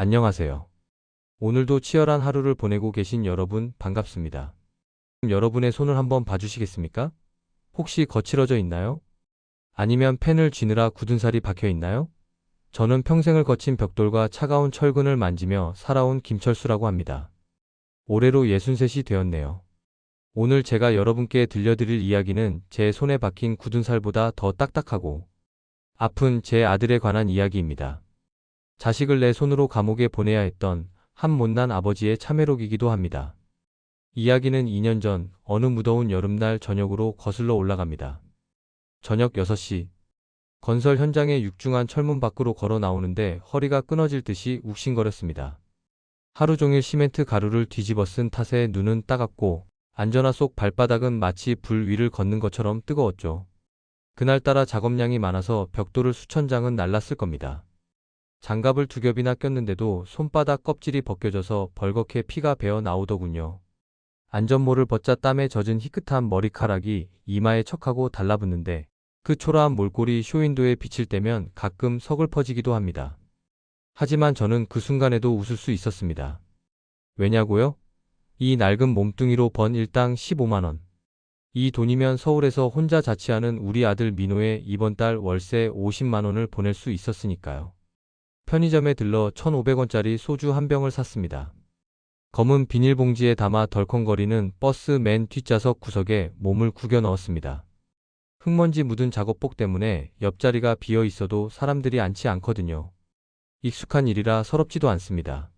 안녕하세요. 오늘도 치열한 하루를 보내고 계신 여러분 반갑습니다. 여러분의 손을 한번 봐주시겠습니까? 혹시 거칠어져 있나요? 아니면 펜을 쥐느라 굳은 살이 박혀 있나요? 저는 평생을 거친 벽돌과 차가운 철근을 만지며 살아온 김철수라고 합니다. 올해로 63이 되었네요. 오늘 제가 여러분께 들려드릴 이야기는 제 손에 박힌 굳은 살보다 더 딱딱하고 아픈 제 아들에 관한 이야기입니다. 자식을 내 손으로 감옥에 보내야 했던 한 못난 아버지의 참회록이기도 합니다. 이야기는 2년 전 어느 무더운 여름날 저녁으로 거슬러 올라갑니다. 저녁 6시 건설 현장의 육중한 철문 밖으로 걸어 나오는데 허리가 끊어질 듯이 욱신거렸습니다. 하루 종일 시멘트 가루를 뒤집어 쓴 탓에 눈은 따갑고 안전화 속 발바닥은 마치 불 위를 걷는 것처럼 뜨거웠죠. 그날따라 작업량이 많아서 벽돌을 수천 장은 날랐을 겁니다. 장갑을 두 겹이나 꼈는데도 손바닥 껍질이 벗겨져서 벌겋게 피가 배어 나오더군요. 안전모를 벗자 땀에 젖은 희끗한 머리카락이 이마에 척하고 달라붙는데 그 초라한 몰골이 쇼윈도에 비칠 때면 가끔 서글퍼지기도 합니다. 하지만 저는 그 순간에도 웃을 수 있었습니다. 왜냐고요? 이 낡은 몸뚱이로 번 일당 15만원. 이 돈이면 서울에서 혼자 자취하는 우리 아들 민호의 이번 달 월세 50만원을 보낼 수 있었으니까요. 편의점에 들러 1,500원짜리 소주 한 병을 샀습니다. 검은 비닐봉지에 담아 덜컹거리는 버스 맨 뒷좌석 구석에 몸을 구겨 넣었습니다. 흙먼지 묻은 작업복 때문에 옆자리가 비어 있어도 사람들이 앉지 않거든요. 익숙한 일이라 서럽지도 않습니다.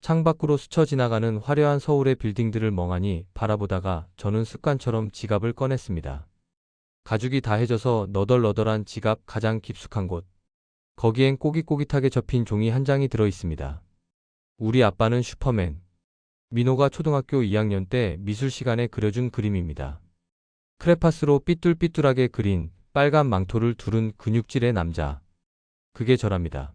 창밖으로 스쳐 지나가는 화려한 서울의 빌딩들을 멍하니 바라보다가 저는 습관처럼 지갑을 꺼냈습니다. 가죽이 다 해져서 너덜너덜한 지갑 가장 깊숙한 곳. 거기엔 꼬깃꼬깃하게 접힌 종이 한 장이 들어 있습니다. 우리 아빠는 슈퍼맨. 민호가 초등학교 2학년 때 미술 시간에 그려준 그림입니다. 크레파스로 삐뚤삐뚤하게 그린 빨간 망토를 두른 근육질의 남자. 그게 저랍니다.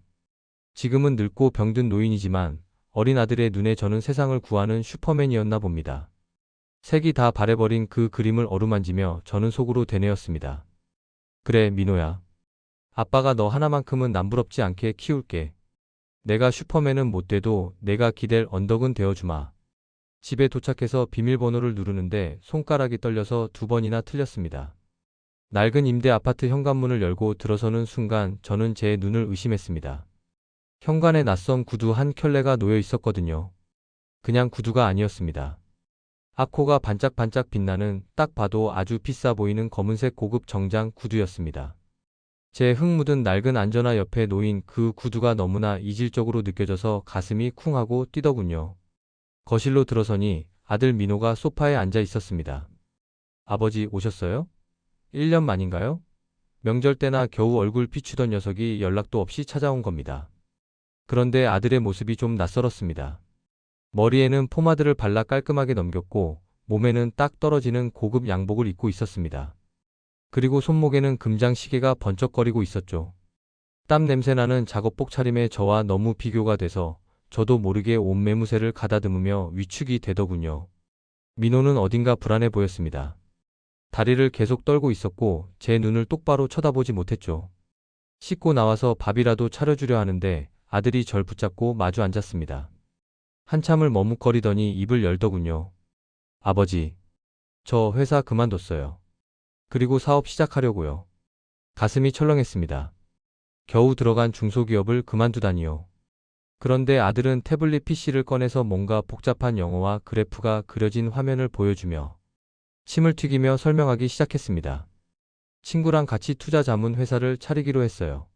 지금은 늙고 병든 노인이지만 어린 아들의 눈에 저는 세상을 구하는 슈퍼맨이었나 봅니다. 색이 다 바래버린 그 그림을 어루만지며 저는 속으로 되뇌었습니다. 그래, 민호야. 아빠가 너 하나만큼은 남부럽지 않게 키울게. 내가 슈퍼맨은 못 돼도 내가 기댈 언덕은 되어주마. 집에 도착해서 비밀번호를 누르는데 손가락이 떨려서 두 번이나 틀렸습니다. 낡은 임대 아파트 현관문을 열고 들어서는 순간 저는 제 눈을 의심했습니다. 현관에 낯선 구두 한 켤레가 놓여 있었거든요. 그냥 구두가 아니었습니다. 아코가 반짝반짝 빛나는 딱 봐도 아주 비싸 보이는 검은색 고급 정장 구두였습니다. 제 흙 묻은 낡은 안전화 옆에 놓인 그 구두가 너무나 이질적으로 느껴져서 가슴이 쿵하고 뛰더군요. 거실로 들어서니 아들 민호가 소파에 앉아 있었습니다. 아버지 오셨어요? 1년 만인가요? 명절 때나 겨우 얼굴 비추던 녀석이 연락도 없이 찾아온 겁니다. 그런데 아들의 모습이 좀 낯설었습니다. 머리에는 포마드를 발라 깔끔하게 넘겼고 몸에는 딱 떨어지는 고급 양복을 입고 있었습니다. 그리고 손목에는 금장 시계가 번쩍거리고 있었죠. 땀 냄새나는 작업복 차림에 저와 너무 비교가 돼서 저도 모르게 온 매무새를 가다듬으며 위축이 되더군요. 민호는 어딘가 불안해 보였습니다. 다리를 계속 떨고 있었고 제 눈을 똑바로 쳐다보지 못했죠. 씻고 나와서 밥이라도 차려주려 하는데 아들이 절 붙잡고 마주 앉았습니다. 한참을 머뭇거리더니 입을 열더군요. 아버지, 저 회사 그만뒀어요. 그리고 사업 시작하려고요. 가슴이 철렁했습니다. 겨우 들어간 중소기업을 그만두다니요. 그런데 아들은 태블릿 PC를 꺼내서 뭔가 복잡한 영어와 그래프가 그려진 화면을 보여주며 침을 튀기며 설명하기 시작했습니다. 친구랑 같이 투자 자문 회사를 차리기로 했어요.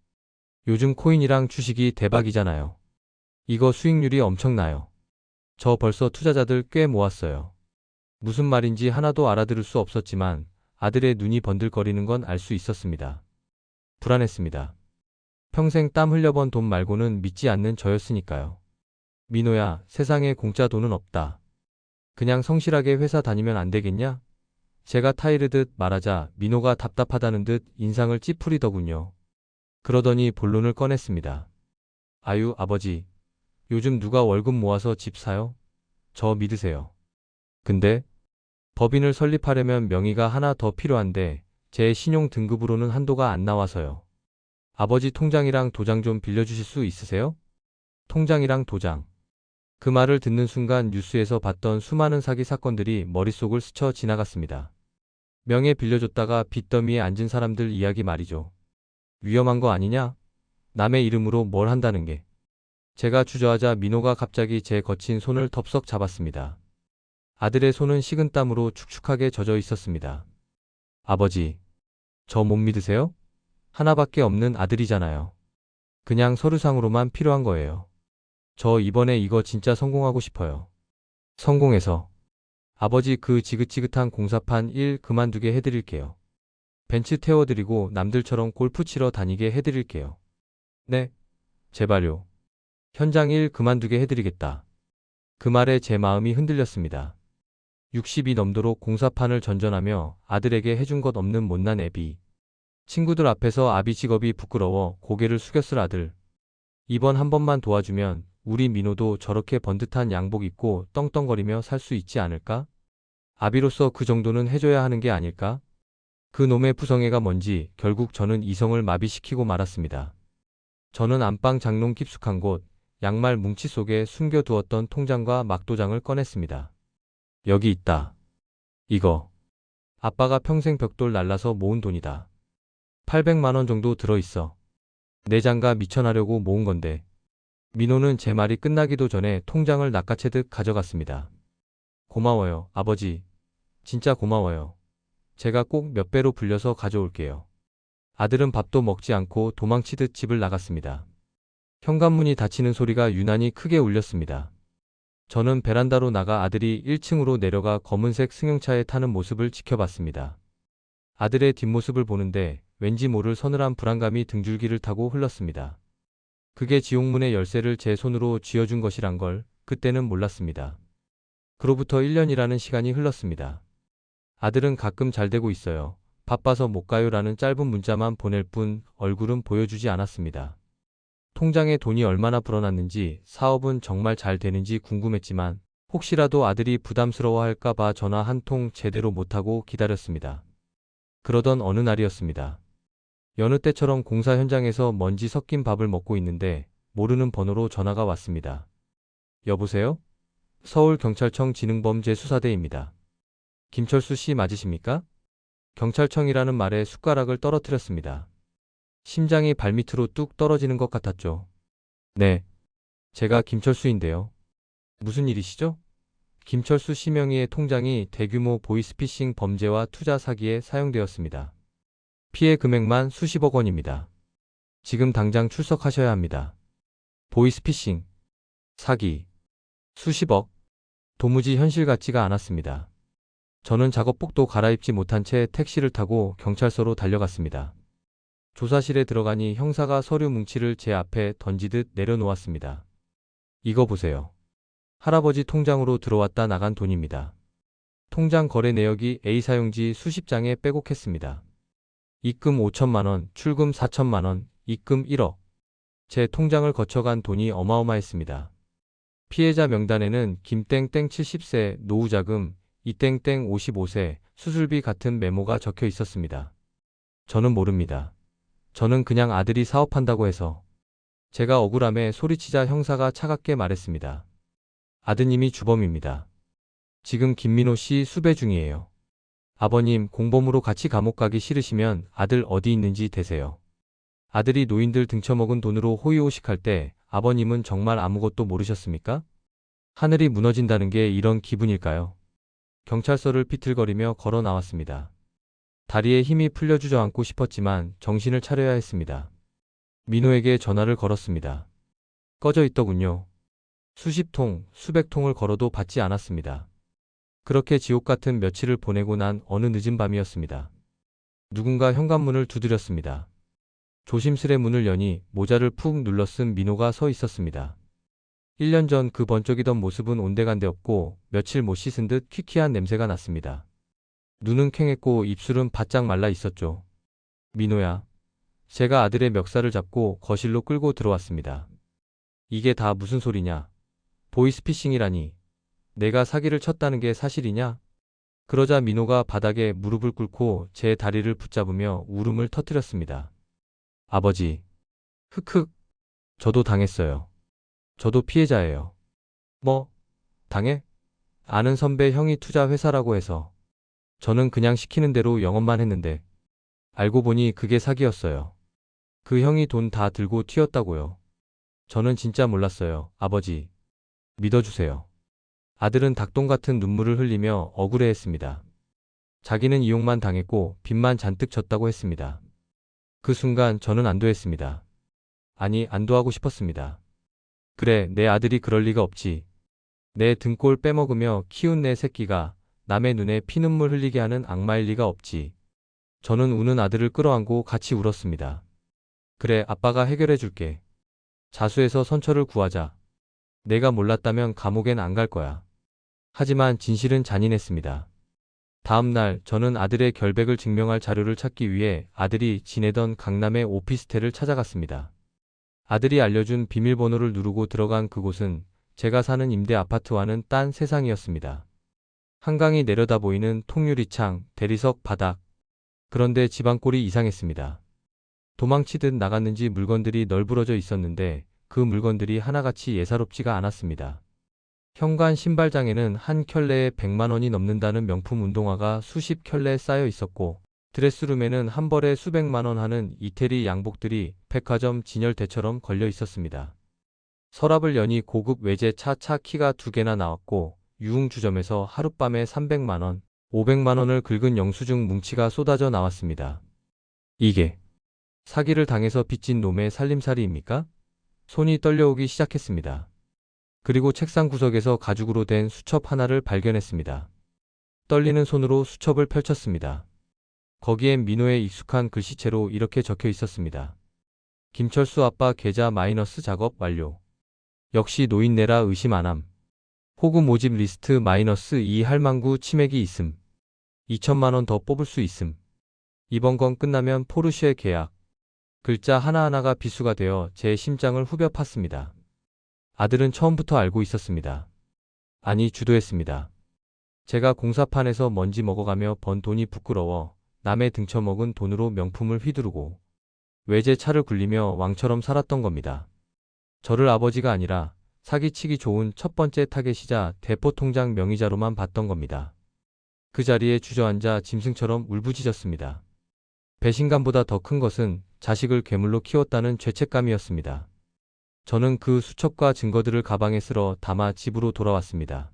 요즘 코인이랑 주식이 대박이잖아요. 이거 수익률이 엄청나요. 저 벌써 투자자들 꽤 모았어요. 무슨 말인지 하나도 알아들을 수 없었지만 아들의 눈이 번들거리는 건 알 수 있었습니다. 불안했습니다. 평생 땀 흘려번 돈 말고는 믿지 않는 저였으니까요. 민호야, 세상에 공짜 돈은 없다. 그냥 성실하게 회사 다니면 안 되겠냐? 제가 타이르듯 말하자 민호가 답답하다는 듯 인상을 찌푸리더군요. 그러더니 본론을 꺼냈습니다. 아유, 아버지. 요즘 누가 월급 모아서 집 사요? 저 믿으세요. 근데 법인을 설립하려면 명의가 하나 더 필요한데 제 신용 등급으로는 한도가 안 나와서요. 아버지 통장이랑 도장 좀 빌려주실 수 있으세요? 통장이랑 도장. 그 말을 듣는 순간 뉴스에서 봤던 수많은 사기 사건들이 머릿속을 스쳐 지나갔습니다. 명예 빌려줬다가 빚더미에 앉은 사람들 이야기 말이죠. 위험한 거 아니냐? 남의 이름으로 뭘 한다는 게. 제가 주저하자 민호가 갑자기 제 거친 손을 덥석 잡았습니다. 아들의 손은 식은 땀으로 축축하게 젖어 있었습니다. 아버지, 저 못 믿으세요? 하나밖에 없는 아들이잖아요. 그냥 서류상으로만 필요한 거예요. 저 이번에 이거 진짜 성공하고 싶어요. 성공해서. 아버지 그 지긋지긋한 공사판 일 그만두게 해드릴게요. 벤츠 태워드리고 남들처럼 골프 치러 다니게 해드릴게요. 네, 제발요. 현장 일 그만두게 해드리겠다. 그 말에 제 마음이 흔들렸습니다. 60이 넘도록 공사판을 전전하며 아들에게 해준 것 없는 못난 애비. 친구들 앞에서 아비 직업이 부끄러워 고개를 숙였을 아들. 이번 한 번만 도와주면 우리 민호도 저렇게 번듯한 양복 입고 떵떵거리며 살 수 있지 않을까? 아비로서 그 정도는 해줘야 하는 게 아닐까? 그 놈의 부성애가 뭔지 결국 저는 이성을 마비시키고 말았습니다. 저는 안방 장롱 깊숙한 곳, 양말 뭉치 속에 숨겨두었던 통장과 막도장을 꺼냈습니다. 여기 있다. 이거. 아빠가 평생 벽돌 날라서 모은 돈이다. 800만 원 정도 들어있어. 내 장가 미천하려고 모은 건데. 민호는 제 말이 끝나기도 전에 통장을 낚아채듯 가져갔습니다. 고마워요, 아버지. 진짜 고마워요. 제가 꼭 몇 배로 불려서 가져올게요. 아들은 밥도 먹지 않고 도망치듯 집을 나갔습니다. 현관문이 닫히는 소리가 유난히 크게 울렸습니다. 저는 베란다로 나가 아들이 1층으로 내려가 검은색 승용차에 타는 모습을 지켜봤습니다. 아들의 뒷모습을 보는데 왠지 모를 서늘한 불안감이 등줄기를 타고 흘렀습니다. 그게 지옥문의 열쇠를 제 손으로 쥐어준 것이란 걸 그때는 몰랐습니다. 그로부터 1년이라는 시간이 흘렀습니다. 아들은 가끔 잘 되고 있어요. 바빠서 못 가요라는 짧은 문자만 보낼 뿐 얼굴은 보여주지 않았습니다. 통장에 돈이 얼마나 불어났는지 사업은 정말 잘 되는지 궁금했지만 혹시라도 아들이 부담스러워할까봐 전화 한 통 제대로 못하고 기다렸습니다. 그러던 어느 날이었습니다. 여느 때처럼 공사 현장에서 먼지 섞인 밥을 먹고 있는데 모르는 번호로 전화가 왔습니다. 여보세요? 서울경찰청 지능범죄수사대입니다. 김철수 씨 맞으십니까? 경찰청이라는 말에 숟가락을 떨어뜨렸습니다. 심장이 발밑으로 뚝 떨어지는 것 같았죠. 네. 제가 김철수인데요. 무슨 일이시죠? 김철수 씨 명의의 통장이 대규모 보이스피싱 범죄와 투자 사기에 사용되었습니다. 피해 금액만 수십억 원입니다. 지금 당장 출석하셔야 합니다. 보이스피싱, 사기, 수십억. 도무지 현실 같지가 않았습니다. 저는 작업복도 갈아입지 못한 채 택시를 타고 경찰서로 달려갔습니다. 조사실에 들어가니 형사가 서류 뭉치를 제 앞에 던지듯 내려놓았습니다. 이거 보세요. 할아버지 통장으로 들어왔다 나간 돈입니다. 통장 거래 내역이 A 사용지 수십 장에 빼곡했습니다. 입금 5천만 원, 출금 4천만 원, 입금 1억. 제 통장을 거쳐간 돈이 어마어마했습니다. 피해자 명단에는 김땡땡 70세, 노후자금, 이땡땡 55세, 수술비 같은 메모가 적혀 있었습니다. 저는 모릅니다. 저는 그냥 아들이 사업한다고 해서 제가 억울함에 소리치자 형사가 차갑게 말했습니다. 아드님이 주범입니다. 지금 김민호 씨 수배 중이에요. 아버님 공범으로 같이 감옥 가기 싫으시면 아들 어디 있는지 대세요. 아들이 노인들 등쳐먹은 돈으로 호의호식할 때 아버님은 정말 아무것도 모르셨습니까? 하늘이 무너진다는 게 이런 기분일까요? 경찰서를 비틀거리며 걸어 나왔습니다. 다리에 힘이 풀려 주저앉고 싶었지만 정신을 차려야 했습니다. 민호에게 전화를 걸었습니다. 꺼져 있더군요. 수십 통, 수백 통을 걸어도 받지 않았습니다. 그렇게 지옥 같은 며칠을 보내고 난 어느 늦은 밤이었습니다. 누군가 현관문을 두드렸습니다. 조심스레 문을 여니 모자를 푹 눌러 쓴 민호가 서 있었습니다. 1년 전 그 번쩍이던 모습은 온데간데 없고 며칠 못 씻은 듯 퀴퀴한 냄새가 났습니다. 눈은 캥했고 입술은 바짝 말라 있었죠. 민호야. 제가 아들의 멱살을 잡고 거실로 끌고 들어왔습니다. 이게 다 무슨 소리냐? 보이스피싱이라니. 내가 사기를 쳤다는 게 사실이냐? 그러자 민호가 바닥에 무릎을 꿇고 제 다리를 붙잡으며 울음을 터뜨렸습니다. 아버지. 흑흑. 저도 당했어요. 저도 피해자예요. 뭐? 당해? 아는 선배 형이 투자 회사라고 해서. 저는 그냥 시키는 대로 영업만 했는데. 알고 보니 그게 사기였어요. 그 형이 돈 다 들고 튀었다고요. 저는 진짜 몰랐어요. 아버지. 믿어주세요. 아들은 닭똥 같은 눈물을 흘리며 억울해했습니다. 자기는 이용만 당했고 빚만 잔뜩 졌다고 했습니다. 그 순간 저는 안도했습니다. 아니, 안도하고 싶었습니다. 그래, 내 아들이 그럴 리가 없지. 내 등골 빼먹으며 키운 내 새끼가 남의 눈에 피눈물 흘리게 하는 악마일 리가 없지. 저는 우는 아들을 끌어안고 같이 울었습니다. 그래, 아빠가 해결해 줄게. 자수해서 선처를 구하자. 내가 몰랐다면 감옥엔 안 갈 거야. 하지만 진실은 잔인했습니다. 다음 날 저는 아들의 결백을 증명할 자료를 찾기 위해 아들이 지내던 강남의 오피스텔을 찾아갔습니다. 아들이 알려준 비밀번호를 누르고 들어간 그곳은 제가 사는 임대 아파트와는 딴 세상이었습니다. 한강이 내려다 보이는 통유리창, 대리석 바닥. 그런데 집안꼴이 이상했습니다. 도망치듯 나갔는지 물건들이 널브러져 있었는데 그 물건들이 하나같이 예사롭지가 않았습니다. 현관 신발장에는 한 켤레에 100만 원이 넘는다는 명품 운동화가 수십 켤레 쌓여 있었고 드레스룸에는 한 벌에 수백만 원 하는 이태리 양복들이 백화점 진열대처럼 걸려 있었습니다. 서랍을 여니 고급 외제 차 차 키가 두 개나 나왔고 유흥주점에서 하룻밤에 300만 원, 500만 원을 긁은 영수증 뭉치가 쏟아져 나왔습니다. 이게 사기를 당해서 빚진 놈의 살림살이입니까? 손이 떨려오기 시작했습니다. 그리고 책상 구석에서 가죽으로 된 수첩 하나를 발견했습니다. 떨리는 손으로 수첩을 펼쳤습니다. 거기엔 민호의 익숙한 글씨체로 이렇게 적혀 있었습니다. 김철수 아빠 계좌 마이너스 작업 완료. 역시 노인네라 의심 안함. 호구 모집 리스트 마이너스 2 할망구 치맥이 있음. 2천만 원 더 뽑을 수 있음. 이번 건 끝나면 포르쉐 계약. 글자 하나하나가 비수가 되어 제 심장을 후벼 팠습니다. 아들은 처음부터 알고 있었습니다. 아니, 주도했습니다. 제가 공사판에서 먼지 먹어가며 번 돈이 부끄러워 남의 등쳐먹은 돈으로 명품을 휘두르고 외제 차를 굴리며 왕처럼 살았던 겁니다. 저를 아버지가 아니라 사기치기 좋은 첫 번째 타겟이자 대포통장 명의자로만 봤던 겁니다. 그 자리에 주저앉아 짐승처럼 울부짖었습니다. 배신감보다 더 큰 것은 자식을 괴물로 키웠다는 죄책감이었습니다. 저는 그 수첩과 증거들을 가방에 쓸어 담아 집으로 돌아왔습니다.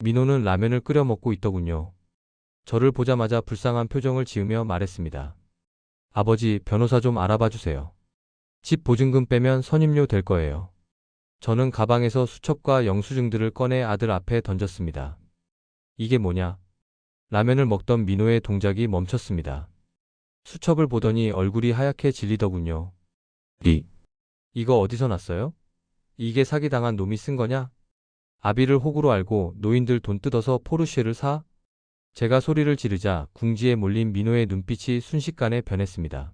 민호는 라면을 끓여 먹고 있더군요. 저를 보자마자 불쌍한 표정을 지으며 말했습니다. 아버지, 변호사 좀 알아봐 주세요. 집 보증금 빼면 선임료 될 거예요. 저는 가방에서 수첩과 영수증들을 꺼내 아들 앞에 던졌습니다. 이게 뭐냐? 라면을 먹던 민호의 동작이 멈췄습니다. 수첩을 보더니 얼굴이 하얗게 질리더군요. 리. 이거 어디서 났어요? 이게 사기당한 놈이 쓴 거냐? 아비를 호구로 알고 노인들 돈 뜯어서 포르쉐를 사? 제가 소리를 지르자 궁지에 몰린 민호의 눈빛이 순식간에 변했습니다.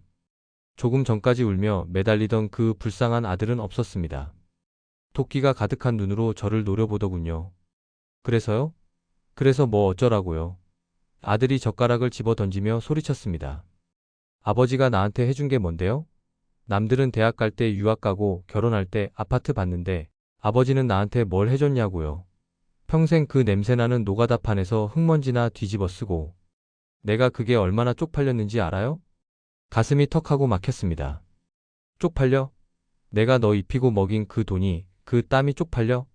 조금 전까지 울며 매달리던 그 불쌍한 아들은 없었습니다. 토끼가 가득한 눈으로 저를 노려보더군요. 그래서요? 그래서 뭐 어쩌라고요? 아들이 젓가락을 집어 던지며 소리쳤습니다. 아버지가 나한테 해준 게 뭔데요? 남들은 대학 갈 때 유학 가고 결혼할 때 아파트 받는데 아버지는 나한테 뭘 해줬냐고요. 평생 그 냄새나는 노가다판에서 흙먼지나 뒤집어 쓰고 내가 그게 얼마나 쪽팔렸는지 알아요? 가슴이 턱하고 막혔습니다. 쪽팔려? 내가 너 입히고 먹인 그 돈이 그 땀이 쪽팔려?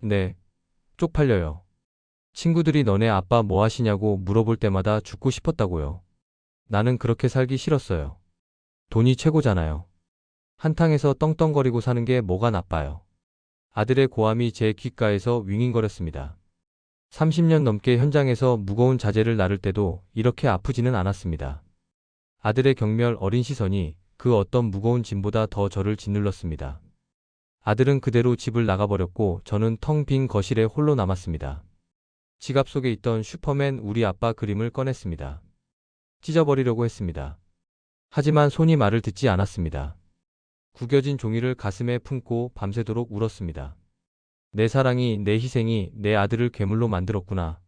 네, 쪽팔려요. 친구들이 너네 아빠 뭐 하시냐고 물어볼 때마다 죽고 싶었다고요. 나는 그렇게 살기 싫었어요. 돈이 최고잖아요. 한탕에서 떵떵거리고 사는 게 뭐가 나빠요. 아들의 고함이 제 귓가에서 윙윙거렸습니다. 30년 넘게 현장에서 무거운 자재를 나를 때도 이렇게 아프지는 않았습니다. 아들의 경멸 어린 시선이 그 어떤 무거운 짐보다 더 저를 짓눌렀습니다. 아들은 그대로 집을 나가버렸고 저는 텅 빈 거실에 홀로 남았습니다. 지갑 속에 있던 슈퍼맨 우리 아빠 그림을 꺼냈습니다. 찢어버리려고 했습니다. 하지만 손이 말을 듣지 않았습니다. 구겨진 종이를 가슴에 품고 밤새도록 울었습니다. 내 사랑이, 내 희생이 내 아들을 괴물로 만들었구나.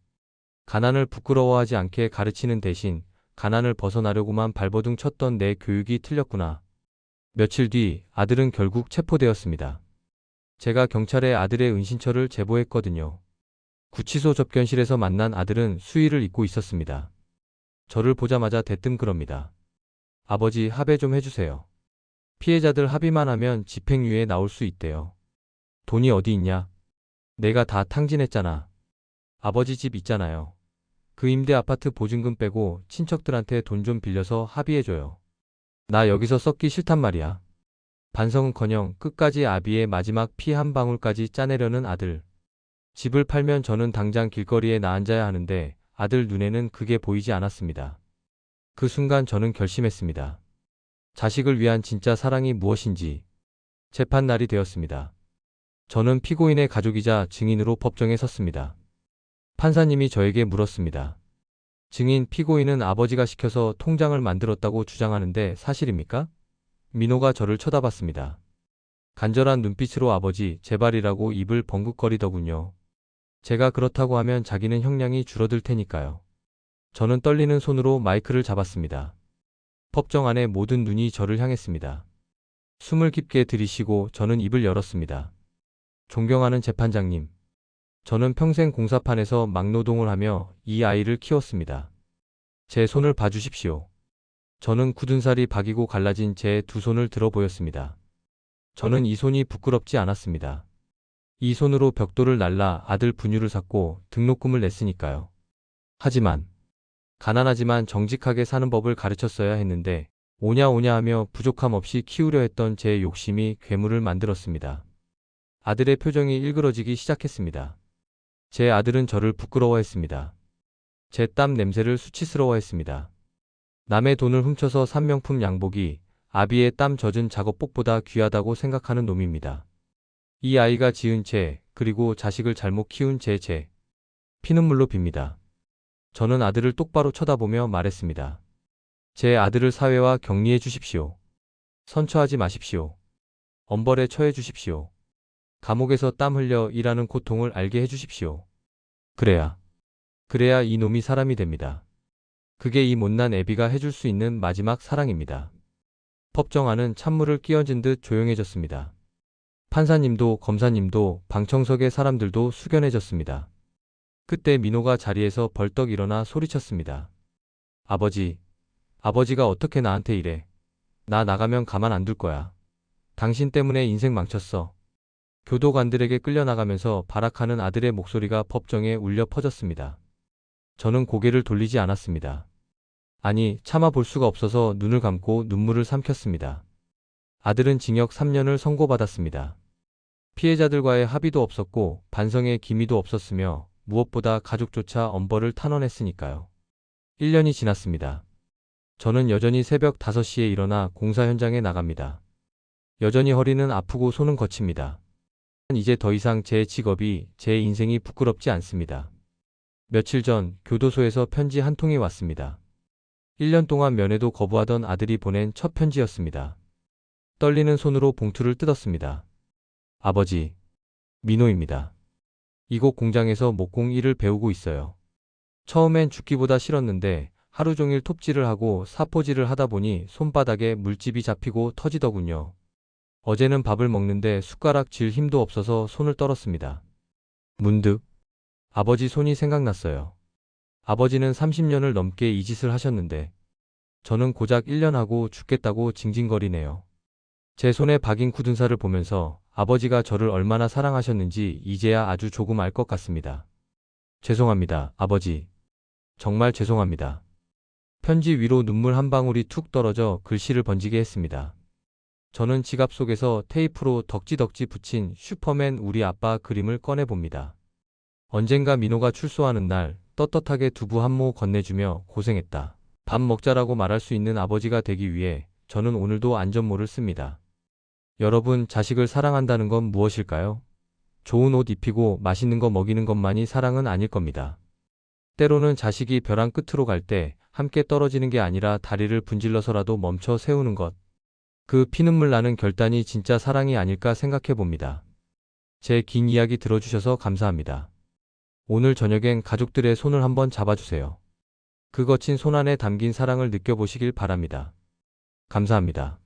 가난을 부끄러워하지 않게 가르치는 대신 가난을 벗어나려고만 발버둥 쳤던 내 교육이 틀렸구나. 며칠 뒤 아들은 결국 체포되었습니다. 제가 경찰에 아들의 은신처를 제보했거든요. 구치소 접견실에서 만난 아들은 수의를 입고 있었습니다. 저를 보자마자 대뜸 그럽니다. 아버지 합의 좀 해주세요. 피해자들 합의만 하면 집행유예 나올 수 있대요. 돈이 어디 있냐? 내가 다 탕진했잖아. 아버지 집 있잖아요. 그 임대 아파트 보증금 빼고 친척들한테 돈 좀 빌려서 합의해줘요. 나 여기서 썩기 싫단 말이야. 반성은커녕 끝까지 아비의 마지막 피 한 방울까지 짜내려는 아들. 집을 팔면 저는 당장 길거리에 나앉아야 하는데 아들 눈에는 그게 보이지 않았습니다. 그 순간 저는 결심했습니다. 자식을 위한 진짜 사랑이 무엇인지 재판 날이 되었습니다. 저는 피고인의 가족이자 증인으로 법정에 섰습니다. 판사님이 저에게 물었습니다. 증인 피고인은 아버지가 시켜서 통장을 만들었다고 주장하는데 사실입니까? 민호가 저를 쳐다봤습니다. 간절한 눈빛으로 아버지 제발이라고 입을 벙긋거리더군요. 제가 그렇다고 하면 자기는 형량이 줄어들 테니까요. 저는 떨리는 손으로 마이크를 잡았습니다. 법정 안에 모든 눈이 저를 향했습니다. 숨을 깊게 들이쉬고 저는 입을 열었습니다. 존경하는 재판장님. 저는 평생 공사판에서 막노동을 하며 이 아이를 키웠습니다. 제 손을 봐주십시오. 저는 굳은 살이 박이고 갈라진 제 두 손을 들어 보였습니다. 저는 이 손이 부끄럽지 않았습니다. 이 손으로 벽돌을 날라 아들 분유를 샀고 등록금을 냈으니까요. 하지만 가난하지만 정직하게 사는 법을 가르쳤어야 했는데 오냐 오냐 하며 부족함 없이 키우려 했던 제 욕심이 괴물을 만들었습니다. 아들의 표정이 일그러지기 시작했습니다. 제 아들은 저를 부끄러워했습니다. 제 땀 냄새를 수치스러워했습니다. 남의 돈을 훔쳐서 산 명품 양복이 아비의 땀 젖은 작업복보다 귀하다고 생각하는 놈입니다. 이 아이가 지은 죄, 그리고 자식을 잘못 키운 제 죄. 피눈물로 빕니다. 저는 아들을 똑바로 쳐다보며 말했습니다. 제 아들을 사회와 격리해 주십시오. 선처하지 마십시오. 엄벌에 처해 주십시오. 감옥에서 땀 흘려 일하는 고통을 알게 해 주십시오. 그래야, 그래야 이 놈이 사람이 됩니다. 그게 이 못난 애비가 해줄 수 있는 마지막 사랑입니다. 법정 안은 찬물을 끼얹은 듯 조용해졌습니다. 판사님도 검사님도 방청석의 사람들도 숙연해졌습니다. 그때 민호가 자리에서 벌떡 일어나 소리쳤습니다. 아버지, 아버지가 어떻게 나한테 이래. 나 나가면 가만 안 둘 거야. 당신 때문에 인생 망쳤어. 교도관들에게 끌려나가면서 발악하는 아들의 목소리가 법정에 울려 퍼졌습니다. 저는 고개를 돌리지 않았습니다. 아니, 참아 볼 수가 없어서 눈을 감고 눈물을 삼켰습니다. 아들은 징역 3년을 선고받았습니다. 피해자들과의 합의도 없었고 반성의 기미도 없었으며 무엇보다 가족조차 엄벌을 탄원했으니까요. 1년이 지났습니다. 저는 여전히 새벽 5시에 일어나 공사 현장에 나갑니다. 여전히 허리는 아프고 손은 거칩니다. 이제 더 이상 제 직업이 제 인생이 부끄럽지 않습니다. 며칠 전 교도소에서 편지 한 통이 왔습니다. 1년 동안 면회도 거부하던 아들이 보낸 첫 편지였습니다. 떨리는 손으로 봉투를 뜯었습니다. 아버지, 민호입니다. 이곳 공장에서 목공 일을 배우고 있어요. 처음엔 죽기보다 싫었는데 하루 종일 톱질을 하고 사포질을 하다 보니 손바닥에 물집이 잡히고 터지더군요. 어제는 밥을 먹는데 숟가락 질 힘도 없어서 손을 떨었습니다. 문득 아버지 손이 생각났어요. 아버지는 30년을 넘게 이 짓을 하셨는데 저는 고작 1년 하고 죽겠다고 징징거리네요. 제 손에 박인 굳은 살을 보면서 아버지가 저를 얼마나 사랑하셨는지 이제야 아주 조금 알 것 같습니다. 죄송합니다, 아버지. 정말 죄송합니다. 편지 위로 눈물 한 방울이 툭 떨어져 글씨를 번지게 했습니다. 저는 지갑 속에서 테이프로 덕지덕지 붙인 슈퍼맨 우리 아빠 그림을 꺼내봅니다. 언젠가 민호가 출소하는 날 떳떳하게 두부 한 모 건네주며 고생했다. 밥 먹자라고 말할 수 있는 아버지가 되기 위해 저는 오늘도 안전모를 씁니다. 여러분 자식을 사랑한다는 건 무엇일까요? 좋은 옷 입히고 맛있는 거 먹이는 것만이 사랑은 아닐 겁니다. 때로는 자식이 벼랑 끝으로 갈 때 함께 떨어지는 게 아니라 다리를 분질러서라도 멈춰 세우는 것. 그 피눈물 나는 결단이 진짜 사랑이 아닐까 생각해 봅니다. 제 긴 이야기 들어주셔서 감사합니다. 오늘 저녁엔 가족들의 손을 한번 잡아주세요. 그 거친 손 안에 담긴 사랑을 느껴보시길 바랍니다. 감사합니다.